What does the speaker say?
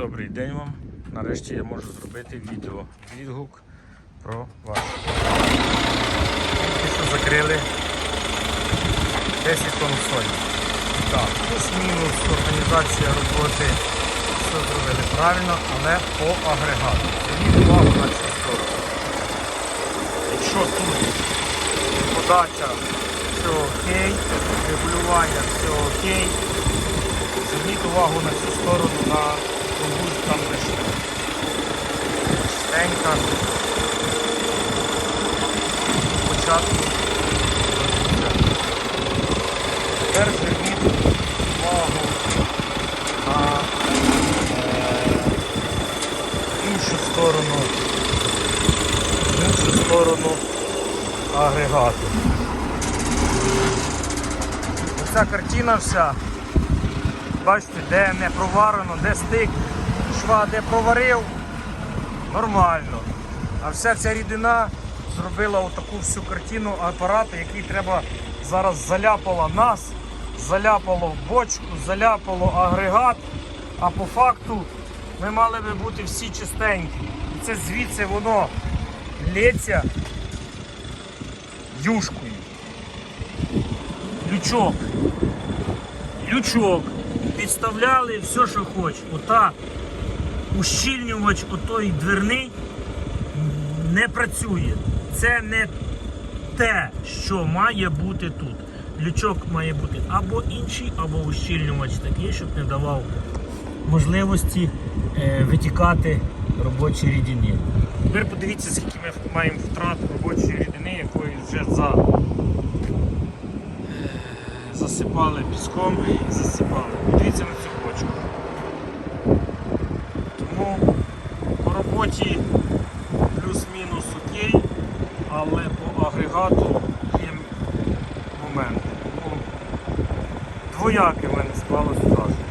Добрий день вам. Нарешті я можу зробити відео відгук про ваш. Тільки що закрили 10 тонн солі. Так, плюс-мінус організація роботи все зробили правильно, але по агрегату. Зверніть увагу на цю сторону. Якщо тут подача все окей, регулювання все окей, Зверніть увагу на цю сторону на там. Спочатку. до кінця. Тепер зверніть увагу на іншу сторону, іншу сторону агрегату. Оця картина вся Бачите, де не проварено, де стик, шва, де проварив, нормально. А вся ця рідина зробила отаку всю картину апарату, який треба зараз заляпало нас, заляпало бочку, заляпало агрегат. А по факту ми мали би бути всі чистенькі. І це звідси воно лється юшкою. Лючок лючок, підставляли все, що хоч. Ота ущільнювач, отой дверний не працює. Це не те, що має бути тут. Лючок має бути або інший, або ущільнювач такий, щоб не давав можливості е, витікати робочій рідині. Тепер подивіться, скільки ми маємо втрат робочої рідини, якої вже за засипали піском і засипали. Дивіться на цю бочку. Тому по роботі плюс-мінус окей, але по агрегату є моменти. Ну, двояке в мене склалося враження.